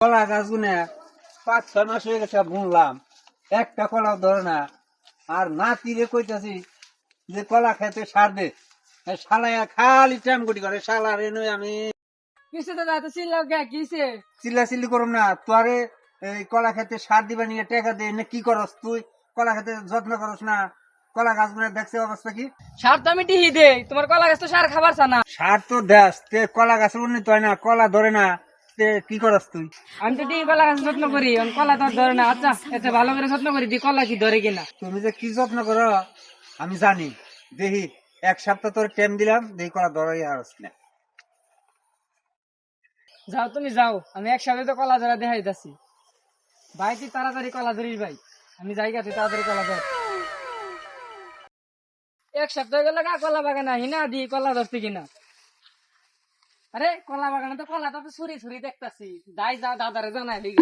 কলা গাছ গুনে পাঁচ ছয় মাস হয়ে গেছে বুনলাম একটা কলা ধরে না। আর নাতিরে কইতাছি যে কলা খেতে সার দে। শালায়া খালি টাইম গুটি করে শালা রে নই আমি। কিসে দাদা তো চিল্লাও কে? কিসে? চিল্লা চিল্লি করুম না। তোরে এই কলা খেতে সার দিবা নিয়ে টাকা দে না কি করস তুই? কলা খেতে যত্ন করস না। কলা গাছ গুনে দেখছে অবস্থা কি? সার তো আমি টিহি দে তোমার কলা গাছ তো সার খাবার চানা। সার তো দেশ তে কলা গাছের উন্নত হয় না কলা ধরে না। কি করস তুই? আমি তো কলা গাছ যত্ন করি কলা তো ধরে না। আচ্ছা এত ভালো করে যত্ন করি দি কলা কি ধরে কিনা? তুমি যে কি যত্ন করো আমি জানি। দেখি এক সপ্তাহ তোর টাইম দিলাম দেখি কলা ধরাই আর না। যাও তুমি যাও আমি একসাথে তো কলা ধরা দেখাই যাচ্ছি ভাই তুই তাড়াতাড়ি কলা ধরিস ভাই। আমি যাই গা তুই তাড়াতাড়ি কলা ধর। এক সপ্তাহ গেলে কলা বাগানে আহি না দি কলা ধরছি কিনা। আরে কলা বাগানে তো কলাটা তো ছুরি ছুরি দেখতাছি। যাই যা দাদারে জানাই দিই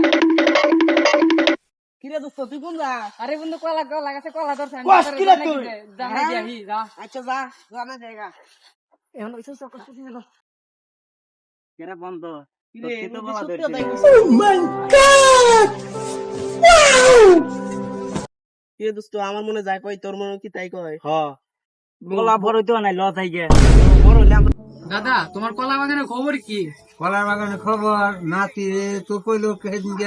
কিরে দোস্ত তুই কোন যা আরে বন্ধু কলা কলা গাছে কলা ধরছে আমি কস কিরে তুই? জানাই হ্যাঁ? যা। আচ্ছা যা জানা জায়গা এখন করতেছি না। কেরা বন্ধ? কিরে, তো বলা সত্যি ধরছিস। কিরে দোস্ত আমার মনে যায় কই তোর মনে কি তাই কয়? হ। গলা বড় তো নাই ল তাই গে বড় হইলে দাদা তোমার কলা বাগানের খবর কি? কলার বাগানে খবর নাতি তো কইলো সেদিন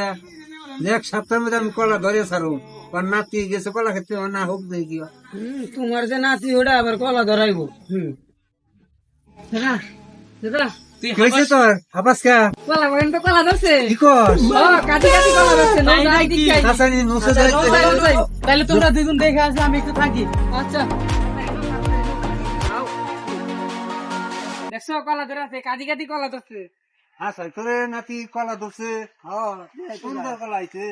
এক সপ্তাহের মধ্যে আমি কলা ধরে ছাড়ো। আর নাতি গেছে কলা খেতে না হোক দেখি। কি তোমার যে নাতি ওটা আবার কলা ধরাইবো। দাদা দাদা। কি তোর? হাবাস কা? কলা বাগান তো কলা ধরছে। কি কর ও কাটি কাটি কলা ধরছে নাই নাই কি? হাসানি নুসে যাইতে তাহলে তোমরা দুজন দেখে আসো আমি একটু থাকি। আচ্ছা। দেখছ কলা ধরে আছে কাটি কাটি কলা ধরছে। হাসাই তোরে নাতি কলা ধরছে? হ্যাঁ সুন্দর কলা আইছে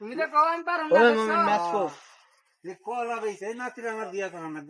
তুমি তো কলা আমি পারো না ওই দেখছ? ম্যাচ কো যে কলা বেছে নাতির আমার বিয়া করা না